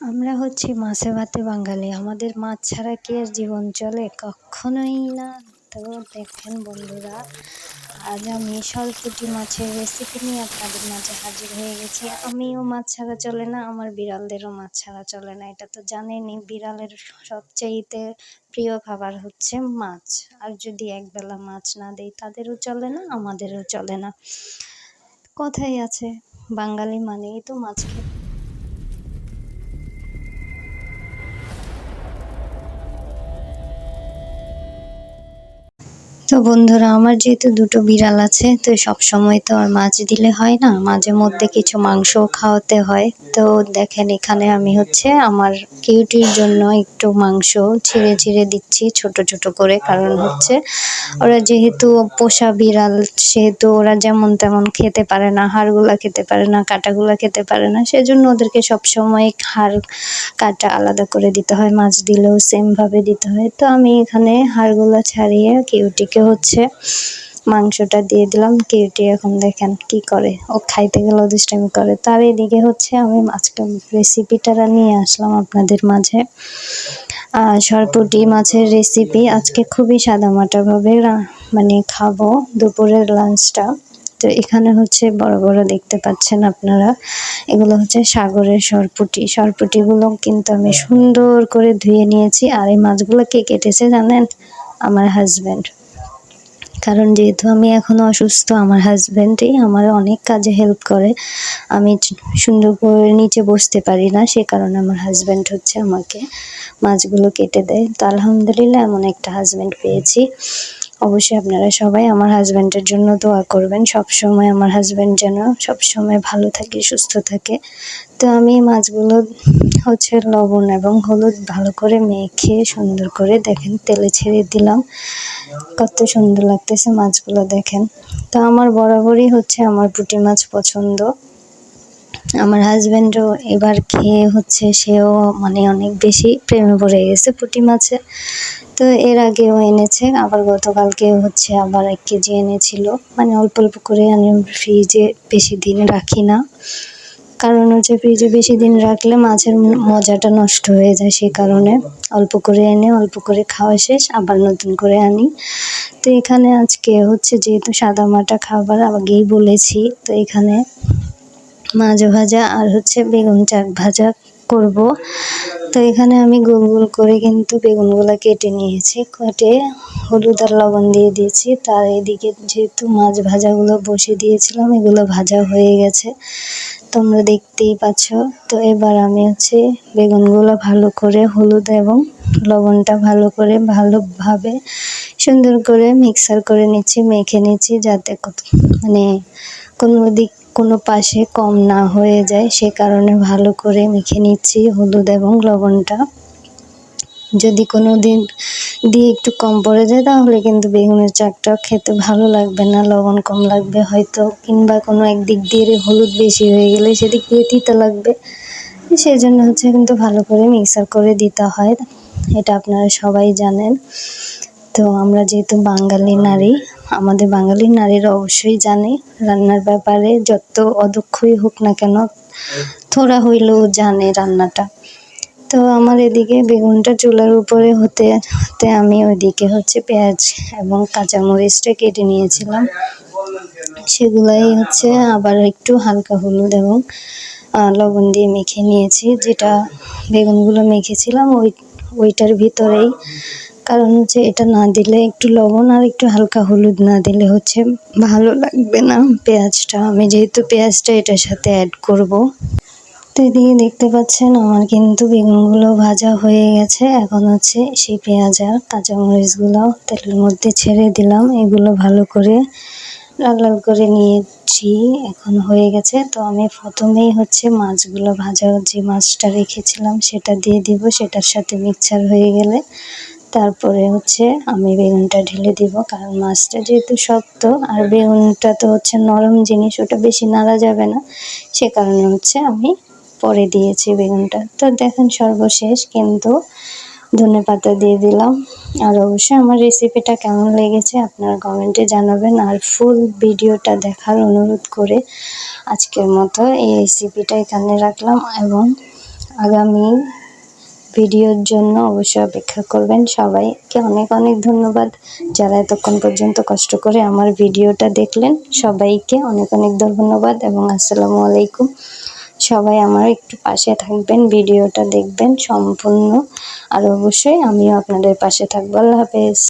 আমরা হচ্ছি মাছে ভাতে বাঙালি। আমাদের মাছ ছাড়া কি আর জীবন চলে? কখনোই না। তো দেখেন বন্ধুরা, আজ আমি সরপুঁটি মাছের রেসিপি নিয়ে আপনাদের মাঝে হাজির হয়ে গেছি। আমিও মাছ ছাড়া চলে না, আমার বিড়ালদেরও মাছ ছাড়া চলে না। এটা তো জানেনই, বিড়ালের সবচাইতে প্রিয় খাবার হচ্ছে মাছ। আর যদি একবেলা মাছ না দেই, তাদেরও চলে না, আমাদেরও চলে না। কথাই আছে, বাঙালি মানেই তো মাছ খেতে। তো বন্ধুরা, আমার যেহেতু দুটো বিড়াল আছে, তো সব সময় তো আর মাছ দিলে হয় না। মাঝে মধ্যে কিছু মাংসও খাওয়াতে হয়। তো দেখেন, এখানে আমি হচ্ছে আমার কিউটির জন্য একটু মাংস ছিঁড়ে ছিঁড়ে দিচ্ছি, ছোট ছোট করে। কারণ হচ্ছে ওরা যেহেতু পোষা বিড়াল, সেহেতু ওরা যেমন তেমন খেতে পারে না, হাড়গুলা খেতে পারে না, কাটাগুলা খেতে পারে না, সেজন্য ওদেরকে সবসময় হাড়, কাটা আলাদা করে দিতে হয়। মাছ দিলেও সেমভাবে দিতে হয়। তো আমি এখানে হাড়গুলো ছাড়িয়ে কিউটিকে হচ্ছে মাংসটা দিয়ে দিলাম। কিউটি এখন দেখেন কি করে। ও খাইতে গেলে, দুষ্টামি করে। তার এদিকে হচ্ছে আমি আজকে রেসিপিটা নিয়ে আসলাম আপনাদের মাঝে। সরপুটি মাছের রেসিপি আজকে খুবই সাদামাটাভাবে মানে খাব দুপুরের লাঞ্চটা তো এখানে হচ্ছে বড় বড় দেখতে পাচ্ছেন আপনারা। এগুলো হচ্ছে সাগরের সরপুটি। সরপুটিগুলো কিন্তু আমি সুন্দর করে ধুয়ে নিয়েছি। আর এই মাছগুলো কে কেটেছে জানেন? আমার হাজব্যান্ড কারণ যেহেতু আমি এখনও অসুস্থ, আমার হাজব্যান্ডই আমার অনেক কাজে হেল্প করে। আমি সুন্দর করে নিচে বসতে পারি না, সে কারণে আমার হাজব্যান্ড হচ্ছে আমাকে মাছগুলো কেটে দেয়। তো আলহামদুলিল্লাহ এমন একটা হাজব্যান্ড পেয়েছি। অবশ্যই আপনারা সবাই আমার হাজব্যান্ডের জন্য দোয়া করবেন। সব সময় আমার হাজব্যান্ড যেন সব সময় ভালো থাকে, সুস্থ থাকে। তো আমি মাছগুলো হচ্ছে লবণ এবং হলুদ ভালো করে মেখে সুন্দর করে দেখেন, তেলে ছেড়ে দিলাম। কত সুন্দর লাগতেছে মাছগুলো দেখেন। তো আমার বরাবরই হচ্ছে আমার পুঁটি মাছ পছন্দ। আমার হাজব্যান্ডও এবার খেয়ে হচ্ছে সেও মানে অনেক বেশি প্রেমে পড়ে গেছে পুঁটি মাছে। তো এর আগেও এনেছে, আবার গতকালকে হচ্ছে আবার এক কেজি এনেছিল। মানে অল্প অল্প করে আমি ফ্রিজে বেশি দিন রাখি না। কারণ হচ্ছে ফ্রিজে বেশি দিন রাখলে মাছের মজাটা নষ্ট হয়ে যায় সেই কারণে। অল্প করে এনে, অল্প করে খাওয়া শেষ, আবার নতুন করে আনি। তো এখানে আজকে হচ্ছে যেহেতু সাদা মাটা খাবার, আগেই বলেছি, তো এখানে মাছ ভাজা আর হচ্ছে বেগুন চাক ভাজা করব। তো এখানে আমি গোল গোল করে কিন্তু বেগুনগুলো কেটে নিয়েছি। কেটে হলুদ আর লবণ দিয়ে দিয়েছি। তার এদিকে যেহেতু মাছ ভাজাগুলো বসে দিয়েছিলাম, এগুলো ভাজা হয়ে গেছে। তোমরা দেখতেই পাচ্ছ। তো এবার আমি হচ্ছে বেগুনগুলো ভালো করে হলুদ এবং লবণটা ভালো করে ভালোভাবে সুন্দর করে মিক্সার করে নিচ্ছি, মেখে নিচ্ছি যাতে মানে কোনো দিক কোনো পাশে কম না হয়ে যায়, সে কারণে ভালো করে মেখে নিচ্ছি হলুদ এবং লবণটা। যদি কোনো দিন, দিয়ে একটু কম পড়ে যায়, তাহলে কিন্তু বেগুনের চাকটা খেতে ভালো লাগবে না, লবণ কম লাগবে হয়তো, কিংবা কোনো একদিক দিয়ে হলুদ বেশি হয়ে গেলে সেদিক দিয়ে তিতা লাগবে। সেই জন্য হচ্ছে কিন্তু ভালো করে মিক্সার করে দিতে হয়, এটা আপনারা সবাই জানেন। তো আমরা যেহেতু বাঙালি নারী আমাদের বাঙালি নারীরা অবশ্যই জানে, রান্নার ব্যাপারে যত অদক্ষই হোক না কেন থোড়া হইলেও জানে রান্নাটা। তো আমার এদিকে বেগুনটা চুলার উপরে হতে হতে আমি ওইদিকে হচ্ছে পেঁয়াজ এবং কাঁচামরিচটা কেটে নিয়েছিলাম। সেগুলাই হচ্ছে আবার একটু হালকা হলুদ এবং লবণ দিয়ে মেখে নিয়েছি। যেটা বেগুনগুলো মেখেছিলাম ওই, ওইটার ভিতরেই কারণ হচ্ছে এটা না দিলে একটু লবণ আর একটু হালকা হলুদ না দিলে হচ্ছে ভালো লাগবে না পেঁয়াজটা। আমি যেহেতু পেঁয়াজটা এটার সাথে অ্যাড করব। তো এদিকে দেখতে পাচ্ছেন আমার কিন্তু বেগুনগুলো ভাজা হয়ে গেছে। এখন হচ্ছে সেই পেঁয়াজ আর কাঁচামরিচগুলো তেলের মধ্যে ছেড়ে দিলাম। এগুলো ভালো করে লাল লাল করে নিয়েছি। এখন হয়ে গেছে। তো আমি প্রথমেই হচ্ছে মাছগুলো ভাজা যে মাছটা রেখেছিলাম সেটা দিয়ে দিব। সেটার সাথে মিক্সচার হয়ে গেলে তারপরে হচ্ছে আমি বেগুনটা ঢেলে দিব, কারণ মাছটা যেহেতু শক্ত, আর বেগুনটা তো হচ্ছে নরম জিনিস, ওটা বেশি নাড়া যাবে না। সে কারণে হচ্ছে আমি পরে দিয়েছি বেগুনটা। তো দেখেন সর্বশেষ কিন্তু ধনে পাতা দিয়ে দিলাম। আর অবশ্যই আমার রেসিপিটা কেমন লেগেছে আপনারা কমেন্টে জানাবেন। আর ফুল ভিডিওটা দেখার অনুরোধ করে আজকের মতো এই রেসিপিটা এখানে রাখলাম এবং আগামী ভিডিওর জন্য অবশ্যই অপেক্ষা করবেন। সবাইকে অনেক অনেক ধন্যবাদ যারা এতক্ষণ পর্যন্ত কষ্ট করে আমার ভিডিওটা দেখলেন। সবাইকে অনেক অনেক ধন্যবাদ এবং আসসালামু আলাইকুম। সবাই আমার একটু পাশে থাকবেন, ভিডিওটা দেখবেন সম্পূর্ণ। আর অবশ্যই আমিও আপনাদের পাশে থাকব। আল্লাহ হাফেজ।